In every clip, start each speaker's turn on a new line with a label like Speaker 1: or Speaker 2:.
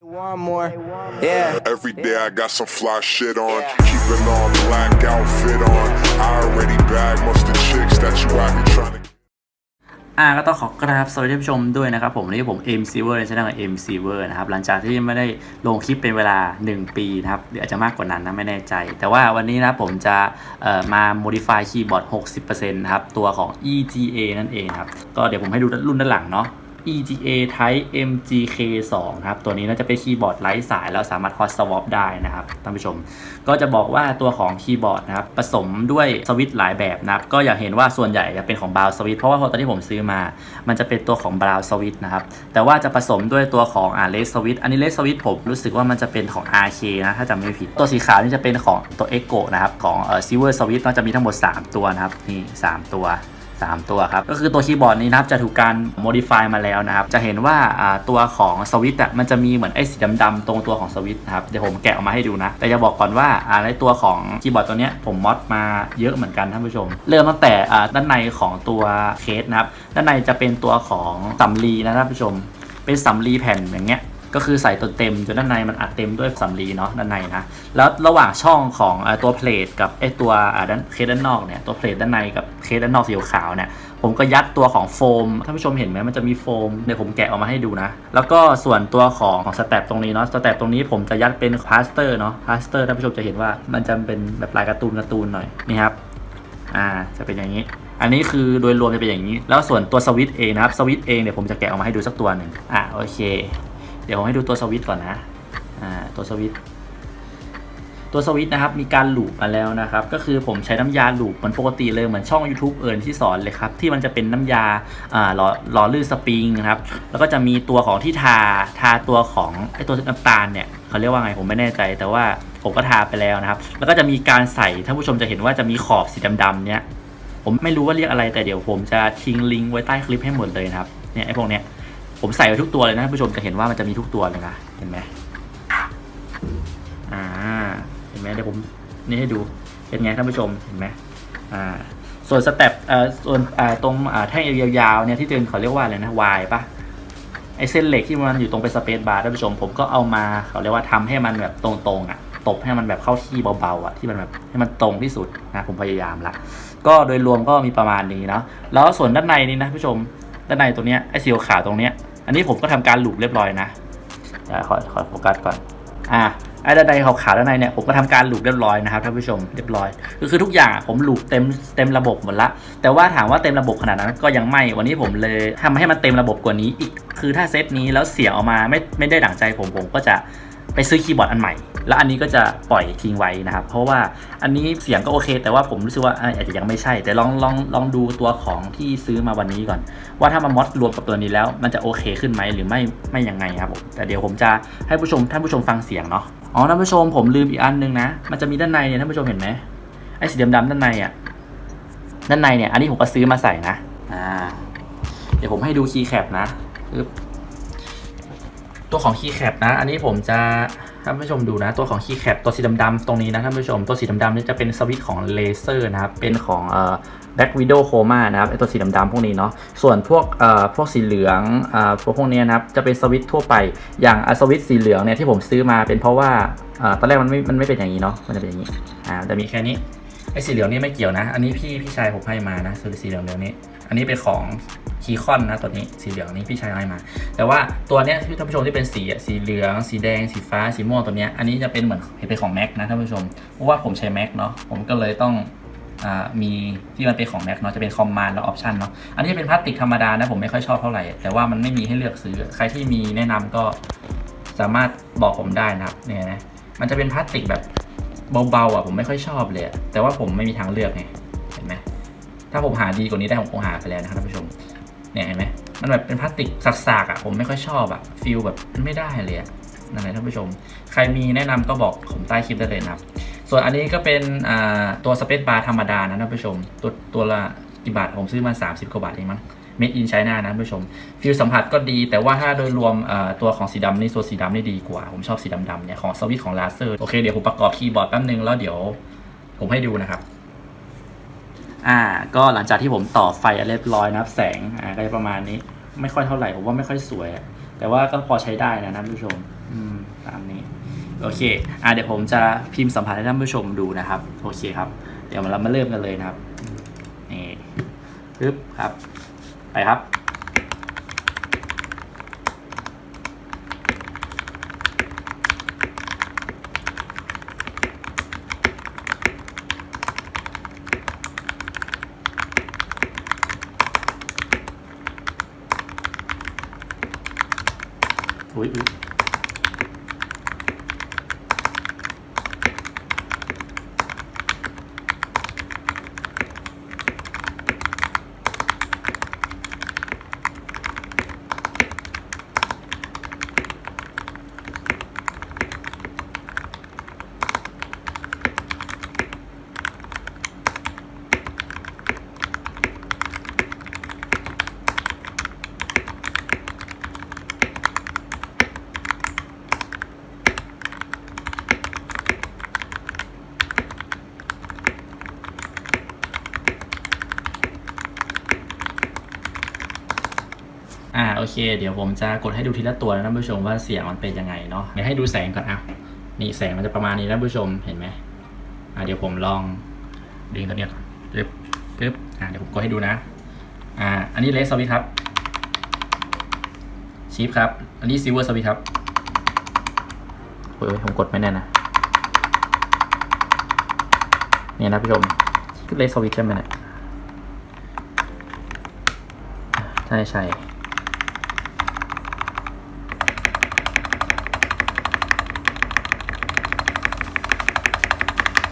Speaker 1: Want more? Yeah.
Speaker 2: Every day I got some fly shit on. Keeping on black outfit on. I already bagged most of the chicks that you out here trying to.
Speaker 3: อ่าก็ต้องขอกราบสวัสดีท่านผู้ชมด้วยนะครับผมวันนี้ผม M Silver ในช่อง M Silver นะครับหลังจากที่ไม่ได้ลงคลิปเป็นเวลา 1 ปีนะครับหรืออาจจะมากกว่านั้นนะไม่แน่ใจ แต่ว่าวันนี้นะผมจะเอ่อมา modify คีย์บอร์ด60%นะครับตัวของ EGA นั่นเองครับก็เดี๋ยวผมให้ดูรุ่นด้านหลังเนาะ EGA Type MGK 2ครับ ตัวนี้น่าจะเป็นคีย์บอร์ดไร้สายแล้วสามารถ hot swap ได้นะครับท่านผู้ชม ก็จะบอกว่าตัวของคีย์บอร์ดนะครับผสมด้วยสวิตช์หลายแบบนะครับ ก็อยากเห็นว่าส่วนใหญ่จะเป็นของบราวสวิตเพราะว่าตอนที่ผมซื้อมา มันจะเป็นตัวของบราวสวิตนะครับ แต่ว่าจะผสมด้วยตัวของอ่าเลสสวิตอันนี้เลสสวิตผมรู้สึกว่ามันจะเป็นของ RK นะถ้าจำไม่ผิด ตัวสีขาวนี่จะเป็นของตัว Echo นะครับของเอ่อ Silver Switch ก็จะมีทั้งหมด 3 ตัวนะครับนี่3ตัว 3 ตัวครับ ก็คือตัวคีย์บอร์ดนี้นะครับจะถูกการ modify มาแล้วนะครับ จะเห็นว่าตัวของสวิตช์อะมันจะมีเหมือนไอ้สีดำๆตรงตัวของสวิตช์นะครับ เดี๋ยวผมแกะออกมาให้ดูนะ แต่จะบอกก่อนว่าอ่าในตัวของคีย์บอร์ดตัวเนี้ยผมมอดมาเยอะเหมือนกันท่านผู้ชม เริ่มตั้งแต่อ่าด้านในของตัวเคสนะครับ ด้านในจะเป็นตัวของสำลีนะท่านผู้ชม เป็นสำลีแผ่นอย่างเงี้ย ก็คือใส่ตัวเต็มจนด้านในมันอัดเต็มด้วยสำลีเนาะด้านในนะแล้วระหว่างช่องของตัวเพลทกับไอตัวด้านเคสด้านนอกเนี่ยตัวเพลทด้านในกับเคสด้านนอกสีขาวเนี่ยผมก็ยัดตัวของโฟมท่านผู้ชมเห็นไหมมันจะมีโฟมเดี๋ยวผมแกะออกมาให้ดูนะ แล้วก็ส่วนตัวของของสแตปตรงนี้เนาะสแตปตรงนี้ผมจะยัดเป็นพลาสเตอร์เนาะพลาสเตอร์ท่านผู้ชมจะเห็นว่ามันจะเป็นแบบลายการ์ตูนการ์ตูนหน่อยนี่ครับอ่าจะเป็นอย่างนี้ อันนี้คือโดยรวมจะเป็นอย่างนี้ แล้วส่วนตัวสวิตเองนะครับสวิตเองเดี๋ยวผมจะแกะออกมาให้ดูสักตัวหนึ่งอ่าโอเค เดี๋ยวผมให้ดูตัวสวิตช์ก่อนนะอ่าตัวสวิตช์ตัวสวิตช์นะครับมีการลูปมาแล้วนะครับ ก็คือผมใช้น้ำยาลูปเหมือนปกติเลยเหมือนช่อง YouTube เอิญที่สอนเลยครับ ที่มันจะเป็นน้ำยาอ่าหล่อหล่อลื่นสปริงครับแล้วก็จะมีตัวของที่ทาทาตัวของไอตัวน้ำตาลเนี่ยเขาเรียกว่าไงผมไม่แน่ใจ แต่ว่าผมก็ทาไปแล้วนะครับ แล้วก็จะมีการใส่ท่านผู้ชมจะเห็นว่าจะมีขอบสีดำๆเนี่ยผมไม่รู้ว่าเรียกอะไรแต่เดี๋ยวผมจะทิ้งลิงก์ไว้ใต้คลิปให้หมดเลยนะครับเนี่ยไอพวกเนี้ย ผมใส่ไว้ทุกตัวเลยนะท่านผู้ชมจะเห็นว่ามันจะมีทุกตัวเลยนะเห็นไหมอ่า เห็นไหมเดี๋ยวผมนี่ให้ดูเป็นไงท่านผู้ชมเห็นไหมอ่า ส่วนสเต็ปเอ่อส่วนอ่าตรงอ่าแท่งยาวๆเนี่ยที่เดินเขาเรียกว่าอะไรนะวายปะไอเส้นเหล็กที่มันอยู่ตรงเป็นสเปซบาร์ท่านผู้ชมผมก็เอามาเขาเรียกว่าทำให้มันแบบตรงๆอะตบให้มันแบบเข้าที่เบาๆอะที่มันแบบให้มันตรงที่สุดนะผมพยายามละก็โดยรวมก็มีประมาณนี้เนาะแล้วส่วนด้านในนี่นะผู้ชมด้านในตัวเนี้ยไอสีขาวตรงเนี้ย อันนี้ผมก็ทำการลูบเรียบร้อยนะขอขอโฟกัสก่อน อ่าไอ้ด้านในขาวๆด้านในเนี่ยผมก็ทำการลูบเรียบร้อยนะครับท่านผู้ชมเรียบร้อยก็คือทุกอย่างผมลูบเต็มเต็มระบบหมดละแต่ว่าถามว่าเต็มระบบขนาดนั้นก็ยังไม่วันนี้ผมเลยทำให้มันเต็มระบบกว่านี้อีกคือถ้าเซตนี้แล้วเสียออกมาไม่ไม่ได้ดั่งใจผมผมก็จะ ไปซื้อคีย์บอร์ดอันใหม่ แล้วอันนี้ก็จะปล่อยทิ้งไว้นะครับ เพราะว่าอันนี้เสียงก็โอเค แต่ว่าผมรู้สึกว่าอาจจะยังไม่ใช่ แต่ลองลองลองดูตัวของที่ซื้อมาวันนี้ก่อน ว่าถ้ามามอดรวมกับตัวนี้แล้ว มันจะโอเคขึ้นไหมหรือไม่ไม่ยังไงครับผมแต่เดี๋ยวผมจะให้ผู้ชมท่านผู้ชมฟังเสียงเนาะอ๋อท่านผู้ชมผมลืมอีกอันนึงนะ มันจะมีด้านในเนี่ยท่านผู้ชมเห็นไหมไอ้สีดำๆด้านในอะด้านในเนี่ย อันนี้ผมก็ซื้อมาใส่นะอ่าเดี๋ยวผมให้ดูคีย์แคปนะปึ๊บ ตัวของคีย์แคปนะ อันนี้ผมจะท่านผู้ชมดูนะ ตัวของคีย์แคปตัวสีดำๆตรงนี้นะท่านผู้ชม ตัวสีดำๆนี่จะเป็นสวิตช์ของเลเซอร์นะครับ เป็นของเอ่อ Black Widow Chroma นะครับไอตัวสีดำๆพวกนี้เนาะ ส่วนพวกเอ่อพวกสีเหลืองเอ่อพวกพวกนี้นะครับ จะเป็นสวิตช์ทั่วไป อย่างสวิตช์สีเหลืองเนี่ยที่ผมซื้อมาเป็นเพราะว่าเอ่อตอนแรกมันไม่ มันไม่เป็นอย่างนี้เนาะ มันจะเป็นอย่างนี้ อ่า จะมีแค่นี้ ไอ้สีเหลืองนี่ไม่เกี่ยวนะ อันนี้พี่พี่ชายผมให้มานะสีเหลืองเดี๋ยวนี้ อันนี้เป็นของคีคอนนะตัวนี้สีเหลืองนี้พี่ชายให้มา แต่ว่าตัวเนี้ยท่านผู้ชมที่เป็นสีสีเหลือง สีแดง สีฟ้า สีม่วงตัวเนี้ยอันนี้จะเป็นเหมือนเป็นของแม็กนะท่านผู้ชมเพราะว่าผมใช้แม็กเนาะผมก็เลยต้องมีที่มันเป็นของแม็กเนาะจะเป็นคอมมานด์และออปชันเนาะอันนี้เป็นพลาสติกธรรมดานะผมไม่ค่อยชอบเท่าไหร่ แต่ว่ามันไม่มีให้เลือกซื้อใครที่มีแนะนำก็สามารถบอกผมได้นะครับเนี่ยนะมันจะเป็นพลาสติกแบบ เบาๆอะผมไม่ค่อยชอบเลย แต่ว่าผมไม่มีทางเลือกไงเห็นไหมถ้าผมหาดีกว่านี้ได้ผมคงหาไปแล้วนะครับท่านผู้ชมเนี่ยเห็นไหมมันแบบเป็นพลาสติกสักๆอะผมไม่ค่อยชอบอะฟิลแบบมันไม่ได้เลยอะนั่นแหละท่านผู้ชม ใครมีแนะนำก็บอกผมใต้คลิปได้เลยนะครับ ส่วนอันนี้ก็เป็นตัวสเปซบาร์ธรรมดานะท่านผู้ชม ตัวตัวละกี่บาทผมซื้อมา 30กว่าบาทเองมั้ง Made in China นะท่านผู้ชมฟิลสัมผัสก็ดี แต่ว่าถ้าโดยรวมตัวของสีดำนี่ตัวสีดำนี่ดีกว่า ผมชอบสีดำๆเนี่ยของสวิตของลาเซอร์โอเคเดี๋ยวผมประกอบคีย์บอร์ดแป๊บนึงแล้วเดี๋ยวผมให้ดูนะครับอ่าก็หลังจากที่ผมต่อไฟเรียบร้อยนะครับแสงอ่าก็ประมาณนี้ ไม่ค่อยเท่าไหร่ผมว่าไม่ค่อยสวย แต่ว่าก็พอใช้ได้นะท่านผู้ชม อืมตามนี้ โอเค อะเดี๋ยวผมจะพิมพ์สัมภาษณ์ให้ท่านผู้ชมดูนะครับ โอเคครับ เดี๋ยวเรามาเริ่มกันเลยนะครับนี่ปึ๊บครับ ไปครับ เค เดี๋ยวผมจะกดให้ดูทีละตัวนะท่านผู้ชมว่าเสียงมันเป็นยังไงเนาะเดี๋ยวให้ดูแสงก่อนอะนี่แสงมันจะประมาณนี้นะท่านผู้ชมเห็นไหมอ่าเดี๋ยวผมลองดึงตัวเนี้ยปึ๊บปึ๊บอ่าเดี๋ยวผมกดให้ดูนะ อ่า อันนี้เลสสวิตครับชิปครับ อันนี้ซิลเวอร์สวิตครับโอ้ยผมกดไม่แน่นะเนี่ยนะท่านผู้ชมเลสสวิตใช่ไหมเนี่ยใช่ใช่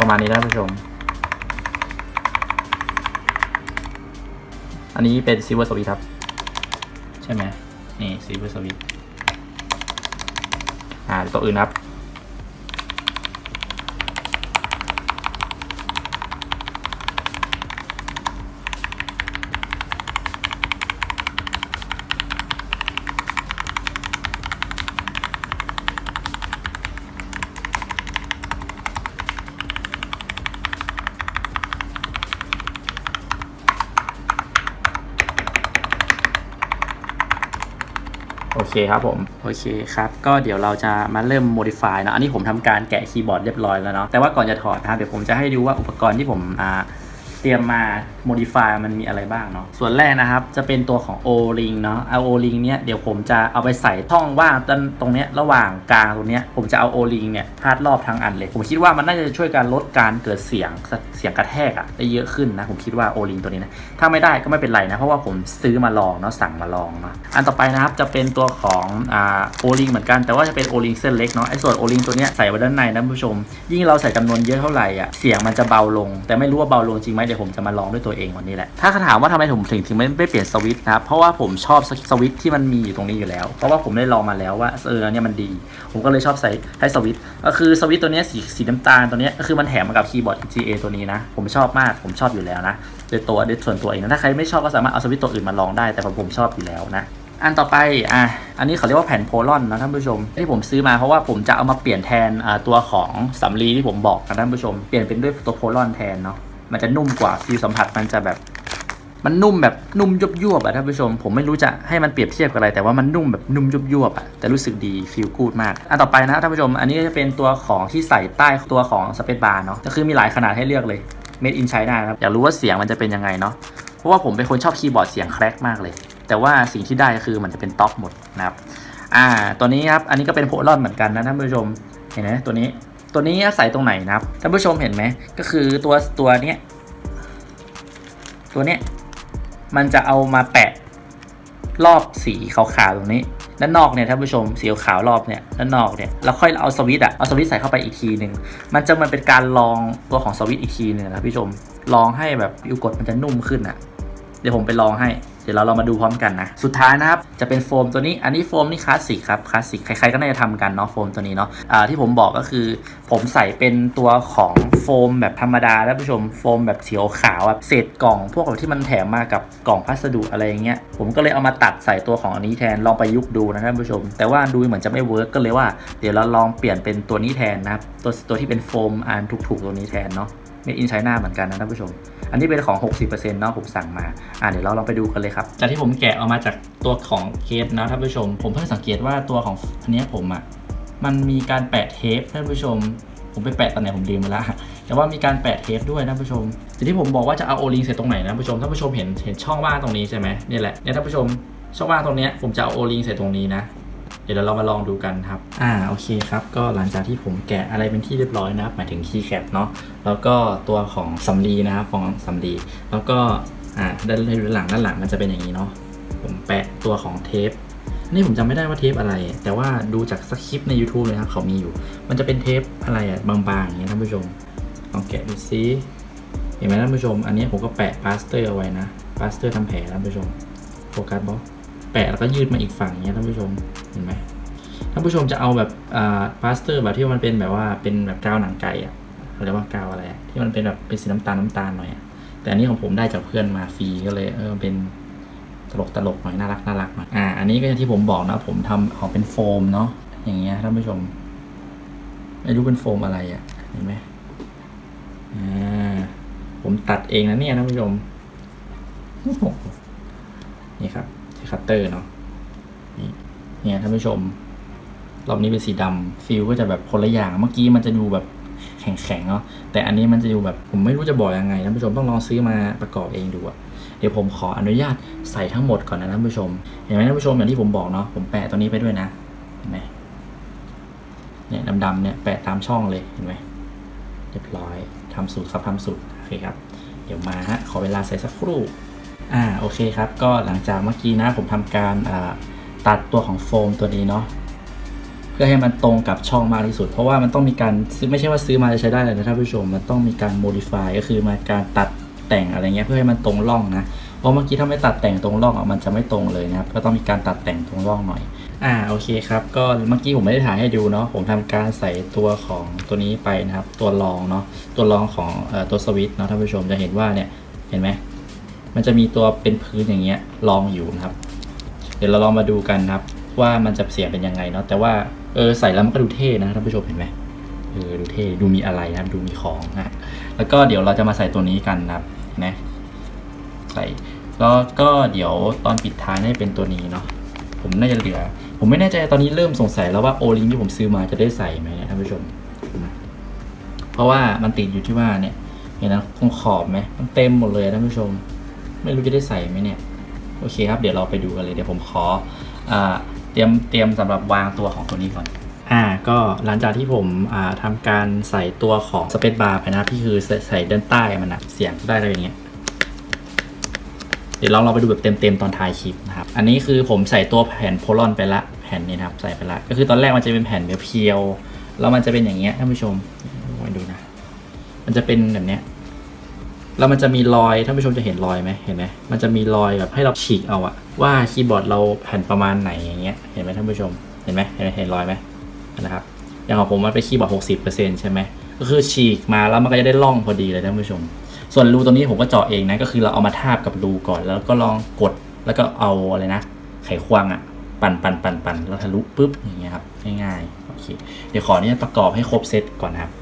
Speaker 3: ประมาณนี้นะผู้ชม อันนี้เป็นซิเวอร์สวิตครับ ใช่ไหมนี่ซิเวอร์สวิตอ่าตัวอื่นครับ โอเคครับผม โอเคครับ ก็เดี๋ยวเราจะมาเริ่ม modify นะ อันนี้ผมทำการแกะคีย์บอร์ดเรียบร้อยแล้วเนาะ แต่ว่าก่อนจะถอดนะครับ เดี๋ยวผมจะให้ดูว่าอุปกรณ์ที่ผมอ่า ตรียมมา modify มันมีอะไรบ้างเนาะส่วนแรกนะครับจะเป็นตัวของ O-ring เนาะเอา O-ring เนี้ยเดี๋ยวผมจะเอาไปใส่ช่องว่างตรงตรงเนี้ยระหว่างกลางตรงเนี้ยผมจะเอา O-ring เนี่ยพาดรอบทั้งอันเลย ผมคิดว่ามันน่าจะช่วยการลดการเกิดเสียงเสียงกระแทกอะได้เยอะขึ้นนะผมคิดว่า O-ring ตัวนี้นะถ้าไม่ได้ก็ไม่เป็นไรนะเพราะว่าผมซื้อมาลองเนาะสั่งมาลองเนาะอันต่อไปนะครับจะเป็นตัวของอ่าโอลิงเหมือนกันแต่ว่าจะเป็นโอลิงเส้นเล็กเนาะไอ้ส่วนโอลิงตัวเนี้ยใส่ไว้ด้านในนะผู้ชม ยิ่งเราใส่จำนวนเยอะเท่าไหร่อะเสียงมันจะเบาลง แต่ไม่รู้ว่าเบาลงจริงไหมเดี๋ยวผมจะมาลองด้วยตัวเองวันนี้แหละ ถ้าถามว่าทำไมผมถึงถึงไม่ไม่เปลี่ยนสวิตช์นะครับ เพราะว่าผมชอบสวิตช์ที่มันมีอยู่ตรงนี้อยู่แล้ว เพราะว่าผมได้ลองมาแล้วว่าเออเนี่ยมันดี ผมก็เลยชอบใส่ให้สวิตช์ ก็คือสวิตช์ตัวนี้สีสีน้ำตาลตัวนี้ก็คือมันแถมมากับคีย์บอร์ด GA ตัวนี้นะ ผมชอบมาก ผมชอบอยู่แล้วนะโดยตัวโดยส่วนตัวเองนะ ถ้าใครไม่ชอบก็สามารถเอาสวิตช์ตัวอื่นมาลองได้ แต่ผมผมชอบอยู่แล้วนะอันต่อไปอะอันนี้เขาเรียกว่าแผ่นโพลอนนะท่านผู้ชมที่ผมซื้อมาเพราะว่าผมจะเอามาเปลี่ยนแทนตัวของสำลีที่ผมบอกนะท่านผู้ชม เปลี่ยนเป็นด้วยตัวโพลอนแทนเนาะ มันจะนุ่มกว่าฟิลสัมผัสมันจะแบบ มันนุ่มแบบนุ่มยุบยวบอะท่านผู้ชม ผมไม่รู้จะให้มันเปรียบเทียบกับอะไร แต่ว่ามันนุ่มแบบนุ่มยุบยวบอะแต่รู้สึกดีฟีลกูดมากอันต่อไปนะท่านผู้ชม อันนี้จะเป็นตัวของที่ใส่ใต้ตัวของสเปซบาร์เนาะก็คือมีหลายขนาดให้เลือกเลย made in China นะครับอยากรู้ว่าเสียงมันจะเป็นยังไงเนาะเพราะว่าผมเป็นคนชอบคีย์บอร์ดเสียงแครกมากเลย แต่ว่าสิ่งที่ได้ก็คือมันจะเป็นต็อกหมดนะครับอ่าตัวนี้ครับอันนี้ก็เป็นโพลอนเหมือนกันนะท่านผู้ชมเห็นไหมตัวนี้ ตัวนี้ใส่ตรงไหนนะครับท่านผู้ชมเห็นไหมก็คือตัวตัวเนี้ยตัวเนี้ยมันจะเอามาแปะรอบสีขาวๆตรงนี้ด้านนอกเนี่ยท่านผู้ชมสีขาวรอบเนี่ยด้านนอกเนี่ยแล้วค่อยเอาสวิตอะเอาสวิตใส่เข้าไปอีกทีหนึ่งมันจะมันเป็นการลองตัวของสวิตอีกทีหนึ่งนะพี่ชมลองให้แบบยูกดมันจะนุ่มขึ้นอะเดี๋ยวผมไปลองให้ ดี๋ยวเราลองมาดูพร้อมกันนะ สุดท้ายนะครับ จะเป็นโฟมตัวนี้ อันนี้โฟมนี่คลาสสิกครับ คลาสสิก ใครๆ ก็น่าจะทำกันเนาะ โฟมตัวนี้เนาะอ่าที่ผมบอกก็คือ ผมใส่เป็นตัวของโฟมแบบธรรมดาท่านผู้ชม โฟมแบบสีขาวๆอะเศษกล่อง พวกแบบที่มันแถมมากับกล่องพัสดุอะไรอย่างเงี้ย ผมก็เลยเอามาตัดใส่ตัวของอันนี้แทน ลองไปยุกดูนะท่านผู้ชม แต่ว่าดูเหมือนจะไม่เวิร์กก็เลยว่า เดี๋ยวเราลองเปลี่ยนเป็นตัวนี้แทนนะครับ ตัวตัวที่เป็นโฟมอันถูกๆตัวนี้แทนเนาะ Made in China เหมือนกันนะท่านผู้ชม อันนี้เป็นของ 60%เนาะผมสั่งมา อ่าเดี๋ยวเราลองไปดูกันเลยครับ จากที่ผมแกะออกมาจากตัวของเคสนะท่านผู้ชม ผมเพิ่งสังเกตว่าตัวของอันนี้ผมอะมันมีการแปะเทปท่านผู้ชม ผมไปแปะตอนไหนผมลืมไปล้วแต่ว่ามีการแปะเทปด้วยท่านผู้ชมทีที่ผมบอกว่าจะเอาโอลิงใส่ตรงไหนนะท่านผู้ชมท่านผู้ชมเห็นเห็นช่องว่างตรงนี้ใช่ไหมเนี่ยแหละเนี่ยท่านผู้ชมช่องว่างตรงนี้ผมจะเอาโอลิงใส่ตรงนี้นะ เดี๋ยวเรามาลองดูกันครับ อ่า โอเคครับ ก็หลังจากที่ผมแกะอะไรเป็นที่เรียบร้อยนะครับ หมายถึงคีย์แคปเนาะ แล้วก็ตัวของสำลีนะครับของสำลี แล้วก็ อ่า ด้านหลังด้านหลังมันจะเป็นอย่างนี้เนาะ ผมแปะตัวของเทป นี่ผมจำไม่ได้ว่าเทปอะไร แต่ว่าดูจากสคริปต์ใน YouTube เลยครับ เขามีอยู่ มันจะเป็นเทปอะไรอะบางๆอย่างเงี้ท่านผู้ชม ลองแกะดูซิเห็นไหมท่านผู้ชม อันนี้ผมก็แปะพลาสเตอร์เอาไว้นะพลาสเตอร์ทำแผลท่านผู้ชม โฟกัสบอ แปะแล้วก็ยืดมาอีกฝั่งอย่างเงี้ยท่านผู้ชมเห็นไหมท่านผู้ชมจะเอาแบบอ่าพลาสเตอร์แบบที่มันเป็นแบบว่าเป็นแบบกาวหนังไก่อะเรียกว่ากาวอะไรที่มันเป็นแบบเป็นสีน้ำตาลน้ำตาลหน่อยอะแต่อันนี้ของผมได้จากเพื่อนมาฟรีก็เลยเออเป็นตลกตลกหน่อยน่ารักน่ารักหน่อยอ่าอันนี้ก็อย่างที่ผมบอกนะผมทำออกเป็นโฟมเนาะอย่างเงี้ยท่านผู้ชมไม่รู้เป็นโฟมอะไรอะเห็นไหมอ่าผมตัดเองนะเนี่ยท่านผู้ชมนี่ครับ คัตเตอร์เนาะเนี่ยท่านผู้ชม รอบนี้เป็นสีดำฟิลก็จะแบบคนละอย่าง เมื่อกี้มันจะดูแบบแข็งๆเนาะแต่อันนี้มันจะดูแบบผมไม่รู้จะบอกยังไงท่านผู้ชมต้องลองซื้อมาประกอบเองดูอะเดี๋ยวผมขออนุญาตใส่ทั้งหมดก่อนนะท่านผู้ชม เห็นไหมท่านผู้ชมอย่างที่ผมบอกเนาะผมแปะตัวนี้ไปด้วยนะเห็นไหมเนี่ยดำๆเนี่ยแปะตามช่องเลยเห็นไหมเรียบร้อยทำสูตรครับทำสูตรโอเคครับ เดี๋ยวมาฮะขอเวลาใส่สักครู่ อ่าโอเคครับ ก็หลังจากเมื่อกี้นะผมทำการตัดตัวของโฟมตัวนี้เนาะเพื่อให้มันตรงกับช่องมากที่สุด เพราะว่ามันต้องมีการซื้อไม่ใช่ว่าซื้อมาจะใช้ได้เลยนะท่านผู้ชมมันต้องมีการ modify ก็คือมาการตัดแต่งอะไรเงี้ยเพื่อให้มันตรงร่องนะเพราะเมื่อกี้ถ้าไม่ตัดแต่งตรงร่องอะมันจะไม่ตรงเลยนะครับก็ต้องมีการตัดแต่งตรงร่องหน่อย อ่าโอเคครับ ก็เมื่อกี้ผมไม่ได้ถ่ายให้ดูเนาะผมทำการใส่ตัวของตัวนี้ไปนะครับ ตัวรองเนาะตัวรองของอตัวสวิตช์เนาะท่านผู้ชมจะเห็นว่าเนี่ยเห็นไหม มันจะมีตัวเป็นพื้นอย่างเงี้ยรองอยู่นะครับ เดี๋ยวเราลองมาดูกันนะครับ ว่ามันจะเสียงเป็นยังไงเนาะแต่ว่าเออใส่แล้วมันก็ดูเท่นะท่านผู้ชมเห็นไหมเออดูเท่ดูมีอะไรนะครับดูมีของนะแล้วก็เดี๋ยวเราจะมาใส่ตัวนี้กันนะครับนะใส่แล้วก็เดี๋ยวตอนปิดท้ายน่าจะเป็นตัวนี้เนาะผมน่าจะเหลือ ผมไม่แน่ใจตอนนี้เริ่มสงสัยแล้วว่าโอลิงที่ผมซื้อมาจะได้ใส่ไหมนี่ยท่านผู้ชม เพราะว่ามันติดอยู่ที่ว่าเนี่ยเห็นนะตรงขอบไหมมันเต็มหมดเลยท่านผู้ชม ไม่รู้จะได้ใส่ไหมเนี่ย โอเคครับ เดี๋ยวเราไปดูกันเลย เดี๋ยวผมขออ่าเตรียมเตรียมสำหรับวางตัวของตัวนี้ก่อน อ่า ก็หลังจากที่ผมอ่าทำการใส่ตัวของสเปซบาร์ไปนะครับที่คือใส่ด้านใต้มันนะเสียงได้อะไรอย่างเงี้ยเดี๋ยวลองเราไปดูแบบเต็มๆตอนท้ายคลิปนะครับ อันนี้คือผมใส่ตัวแผ่นโพลอนไปละแผ่นนี้นะครับใส่ไปละก็คือตอนแรกมันจะเป็นแผ่นเพียวๆแล้วมันจะเป็นอย่างเงี้ยท่านผู้ชมมาดูนะ มันจะเป็นแบบเนี้ย แล้วมันจะมีรอยท่านผู้ชมจะเห็นรอยไหมเห็นไหมมันจะมีรอยแบบให้เราฉีกเอาอะว่าคีย์บอร์ดเราแผ่นประมาณไหนอย่างเงี้ยเห็นไหมท่านผู้ชมเห็นไหมเห็นไหมเห็นรอยไหมนะครับอย่างของผมมันเป็นคีย์บอร์ดหกสิบเปอร์เซ็นต์ใช่ไหมก็คือฉีกมาแล้วมันก็จะได้ร่องพอดีเลยท่านผู้ชม ส่วนรูตรงนี้ผมก็เจาะเองนะก็คือเราเอามาทาบกับรูก่อน แล้วก็ลองกดแล้วก็เอาอะไรนะ ไขควงอะปั่นปั่นปั่นปั่นแล้วทะลุปุ๊บอย่างเงี้ยครับง่ายๆโอเคเดี๋ยวขอเนี้ประกอบให้ครบเซตก่อนนะครับ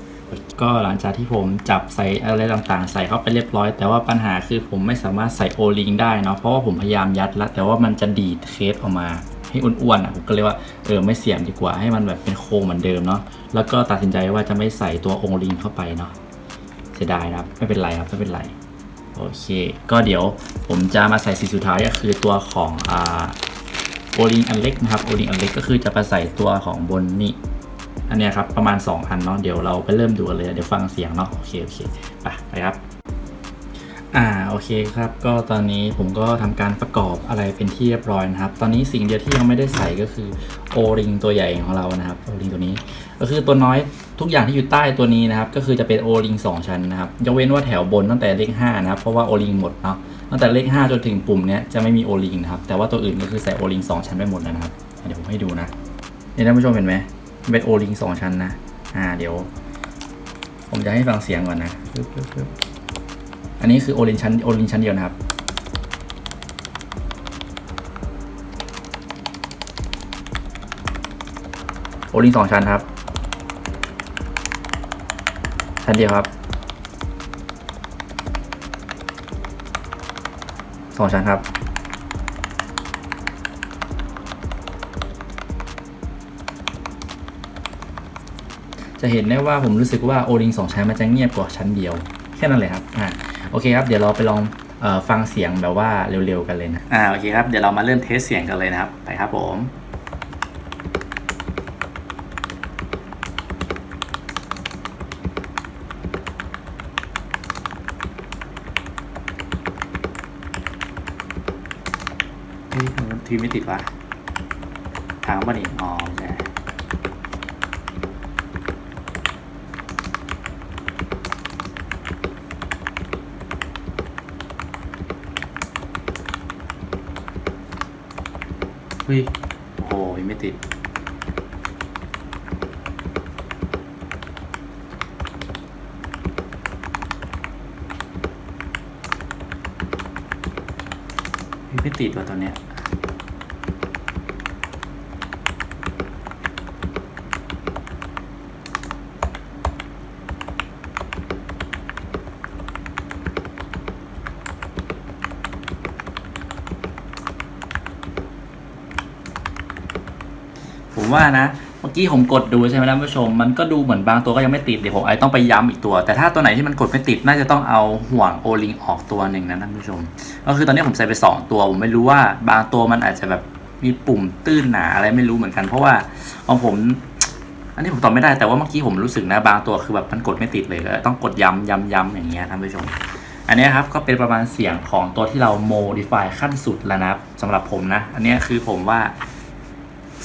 Speaker 3: ก็หลังจากที่ผมจับใส่อะไรต่างๆ ใส่เข้าไปเรียบร้อย แต่ว่าปัญหาคือผมไม่สามารถใส่โอลิงได้เนาะเพราะว่าผมพยายามยัดแล้ว แต่ว่ามันจะดีดเคสออกมาให้อ้วนๆอะผมก็เลยว่าเออไม่เสียมดีกว่าให้มันแบบเป็นโครงเหมือนเดิมเนาะแล้วก็ตัดสินใจว่าจะไม่ใส่ตัวโอลิงเข้าไปเนาะเสียดายนะครับไม่เป็นไรครับไม่เป็นไรโอเค ก็เดี๋ยวผมจะมาใส่สีสุดท้ายก็คือตัวของอ่าโอลิงอันเล็กนะครับโอลิงอันเล็กก็คือจะไปใส่ตัวของบนนี่ อันเนี้ยครับประมาณ2อันเนาะเดี๋ยวเราไปเริ่มดูเลยเดี๋ยวฟังเสียงเนาะโอเคโอเคไปไปครับอ่าโอเคครับก็ตอนนี้ผมก็ทำการประกอบอะไรเป็นที่เรียบร้อยนะครับ ตอนนี้สิ่งเดียวที่ยังไม่ได้ใส่ก็คือโอริงตัวใหญ่ของเรานะครับโอริงตัวนี้ ก็คือตัวน้อยทุกอย่างที่อยู่ใต้ตัวนี้นะครับ ก็คือจะเป็นโอริง2ชั้นนะครับยกเว้นว่าแถวบนตั้งแต่เลข5นะครับเพราะว่าโอริงหมดเนาะตั้งแต่เลข5จนถึงปุ่มเนี้ยจะไม่มีโอริงนะครับแต่ว่าตัวอื่นก็คือใส่โอริง2ชั้นไปหมดแล้วนะครับเดี๋ยวผมให้ดูนะเนี่ท่านผู้ชมเห็นไหม เป็นโอลิงสองชั้นนะ อ่า เดี๋ยว ผมจะให้ฟังเสียงก่อนนะ อันนี้คือโอลิงชั้นโอลิงชั้นเดียวนะครับโอลิงสองชั้นครับ ชั้นเดียวครับสองชั้นครับ จะเห็นได้ว่าผมรู้สึกว่าโอลิงสองชั้นมันจะเงียบกว่าชั้นเดียว แค่นั้นเลยครับอ่าโอเคครับเดี๋ยวเราไปลองออฟังเสียงแบบว่าเร็วๆกันเลยนะอ่าโอเคครับเดี๋ยวเรามาเริ่มเทสเสียงกันเลยนะครับไปครับผมทีมไม่ติดวะทางป่ะนี่อ๋อช่เฮ้ย โอ้โหยังไม่ติด ไม่ติดว่ะตอนเนี้ย ผมว่านะ เมื่อกี้ผมกดดูใช่ไหมท่านผู้ชม มันก็ดูเหมือนบางตัวก็ยังไม่ติดเดี๋ยวผมไอต้องไปย้ำอีกตัว แต่ถ้าตัวไหนที่มันกดไม่ติดน่าจะต้องเอาห่วงโอลิงออกตัวหนึ่งนะท่านผู้ชม ก็คือตอนนี้ผมใส่ไป 2 ตัว ผมไม่รู้ว่าบางตัวมันอาจจะแบบมีปุ่มตื้นหนาอะไรไม่รู้เหมือนกัน เพราะว่าของผม อันนี้ผมตอบไม่ได้แต่ว่าเมื่อกี้ผมรู้สึกนะบางตัวคือแบบมันกดไม่ติดเลยต้องกดย้ำย้ำย้ำอย่างเงี้ยท่านผู้ชมอันนี้ครับก็เป็นประมาณเสียงของตัวที่เรา modify ขั้นสุดแล้วนะสำหรับผมนะ อันนี้คือผมว่า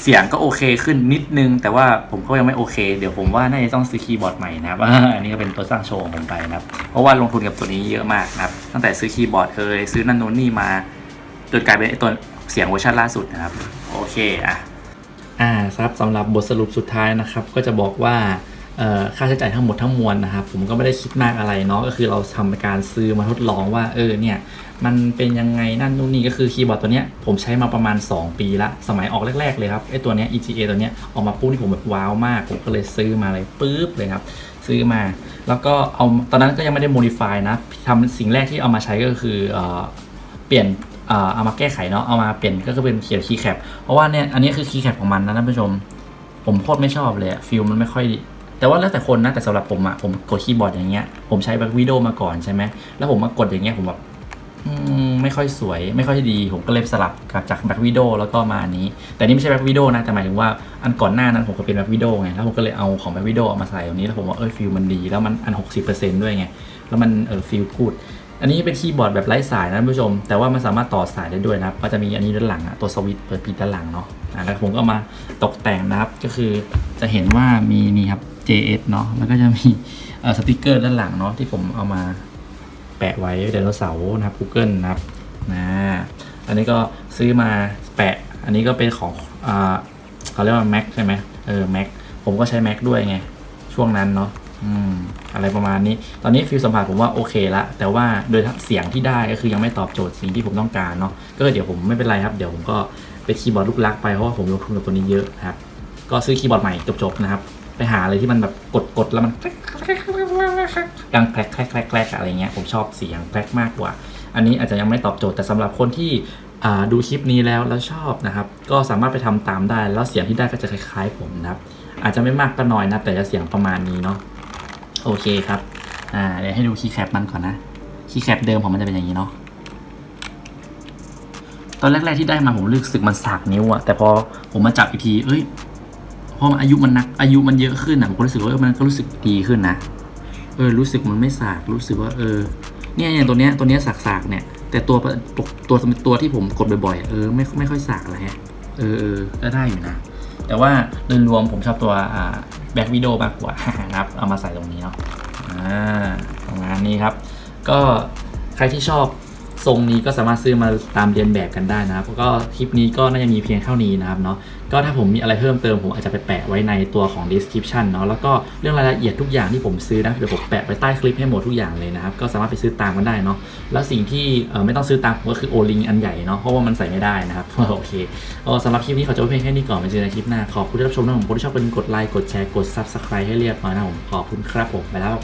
Speaker 3: เสียงก็โอเคขึ้นนิดนึง แต่ว่าผมก็ยังไม่โอเค เดี๋ยวผมว่าน่าจะต้องซื้อคีย์บอร์ดใหม่นะครับอันนี้ก็เป็นตัวสร้างโชว์ของผมไปนะครับ เพราะว่าลงทุนกับตัวนี้เยอะมากนะครับ ตั้งแต่ซื้อคีย์บอร์ดเคยซื้อนั่นนู้นนี่มาจนกลายเป็นไอตัวเสียงเวอร์ชันล่าสุดนะครับ โอเคอะอ่าครับสำหรับบทสรุปสุดท้ายนะครับ ก็จะบอกว่า ค่าใช้จ่ายทั้งหมดทั้งมวลนะครับผมก็ไม่ได้คิดมากอะไรเนาะก็คือเราทำการซื้อมาทดลองว่าเออเนี่ยมันเป็นยังไงนั่นนู่นนี่ก็คือคีย์บอร์ดตัวเนี้ยผมใช้มาประมาณ 2 ปีละสมัยออกแรก ๆ เลยครับไอตัวเนี้ย ETA ตัวเนี้ยออกมาปุ๊บที่ผมแบบว้าวมาก ผมก็เลยซื้อมาเลยปุ๊บเลยครับซื้อมา แล้วก็เอาตอนนั้นก็ยังไม่ได้ modify นะทำสิ่งแรกที่เอามาใช้ก็คือเออเปลี่ยนเอามาแก้ไขเนาะเอามาเปลี่ยนก็คือเป็นเขียนคีย์แคปเพราะว่าเนี่ยอันนี้คือคีย์แคปของมันนะท่านผู้ชม ผมโคตรไม่ชอบเลยฟิลมันไม่ค่อย แต่ว่าแล้วแต่คนนะแต่สำหรับผมอะผมกดคีย์บอร์ดอย่างเงี้ยผมใช้แบบวิดีโอมาก่อนใช่ไหมแล้วผมมากดอย่างเงี้ยผมแบบไม่ค่อยสวยไม่ค่อยดี ผมก็เลยสลับกับจากแบ็ควิดีโอแล้วก็มาอันนี้ แต่นี่ไม่ใช่แบ็ควิดีโอนะแต่หมายถึงว่าอันก่อนหน้านั้นผมก็เป็นแบ็ควิดีโอไงแล้วผมก็เลยเอาของแบ็ควิดีโอมาใส่ตรงนี้แล้วผมว่าเออฟิลมันดี แล้วมันอัน 60%ด้วยไงแล้วมันเออฟิลกูด อันนี้เป็นคีย์บอร์ดแบบไร้สายนะท่านผู้ชม แต่ว่ามันสามารถต่อสายได้ด้วยนะครับ ก็จะมีอันนี้ด้านหลังอะตัวสวิตช์เปิดปิดด้านหลังเนาะอะแล้วผมก็มาตกแต่งนะครับ ก็คือจะเห็นว่ามีนี่ครับ JS เนาะ แล้วก็จะมีสติกเกอร์ด้านหลังเนาะที่ผมเอามาแปะไว้ไดโนเสาร์นะครับ Google นะครับนะอันนี้ก็ซื้อมาแปะ อันนี้ก็เป็นของอเขาเรียกว่า Mac ใช่ไหมเออ Mac ผมก็ใช้ Mac ด้วยไง ช่วงนั้นเนาะ อืมอะไรประมาณนี้ ตอนนี้ฟิลสัมผัสผมว่าโอเคละ แต่ว่าโดยเสียงที่ได้ก็คือยังไม่ตอบโจทย์สิ่งที่ผมต้องการเนาะ ก็เดี๋ยวผมไม่เป็นไรครับ เดี๋ยวผมก็ไปคีย์บอร์ดลูกรักไป เพราะว่าผมลงทุนกับตัวนี้เยอะครับ ก็ซื้อคีย์บอร์ดใหม่จบๆนะครับ ไปหาอะไรที่มันแบบกดๆแล้วมันดังแคลกแคลกแกลกอะไรเงี้ย ผมชอบเสียงแคลกมากกว่า อันนี้อาจจะยังไม่ตอบโจทย์ แต่สำหรับคนที่ดูคลิปนี้แล้วแล้วชอบนะครับ ก็สามารถไปทำตามได้ แล้วเสียงที่ได้ก็จะคล้ายๆ ผมนะครับ อาจจะไม่มากก็น้อยนะ แต่จะเสียงประมาณนี้เนาะ โอเคครับ อ่า เดี๋ยวให้ดูคีย์แคปมันก่อนนะ คีย์แคปเดิมผมมันจะเป็นอย่างนี้เนาะ ตอนแรกๆที่ได้มาผมรู้สึกมันสากนิ้วอะแต่พอผมมาจับอีกทีเอ้ย พออายุมันนัก อายุมันเยอะขึ้นอะผมก็รู้สึกว่ามันก็รู้สึกดีขึ้นนะ เออ รู้สึกมันไม่สาก รู้สึกว่า เออ เนี่ยอย่างตัวเนี้ย ตัวเนี้ยสากๆเนี่ย แต่ตัวตัวตัวที่ผมกดบ่อยๆ เออ ไม่ไม่ค่อยสากเลยฮะ เออเออก็ได้อยู่นะ แต่ว่าโดยรวมผมชอบตัวอ่า แบ็กวิดีโอมากกว่านะครับ เอามาใส่ตรงนี้เนาะอ่าประมาณนี้ครับ ก็ใครที่ชอบ ทรงนี้ก็สามารถซื้อมาตามเรียนแบบกันได้นะครับแล้วก็คลิปนี้ก็น่าจะมีเพียงเท่านี้นะครับเนาะก็ถ้าผมมีอะไรเพิ่มเติมผมอาจจะไปแปะไว้ในตัวของ description เนาะแล้วก็เรื่องรายละเอียดทุกอย่างที่ผมซื้อนะเดี๋ยวผมแปะไปใต้คลิปให้หมดทุกอย่างเลยนะครับก็สามารถไปซื้อตามกันได้เนาะแล้วสิ่งที่ไม่ต้องซื้อตามก็คือโอลิงอันใหญ่เนาะเพราะว่ามันใส่ไม่ได้นะครับโอเคก็สำหรับคลิปนี้ขอจบไว้เพียงแค่นี้ก่อนไปเจอในคลิปหน้าขอบคุณที่รับชมนะผมคนที่ชอบเป็นกดไลค์กดแชร์กด subscribe ให้เรียบร้อยนะผมขอบคุณครับผมไปแล้ว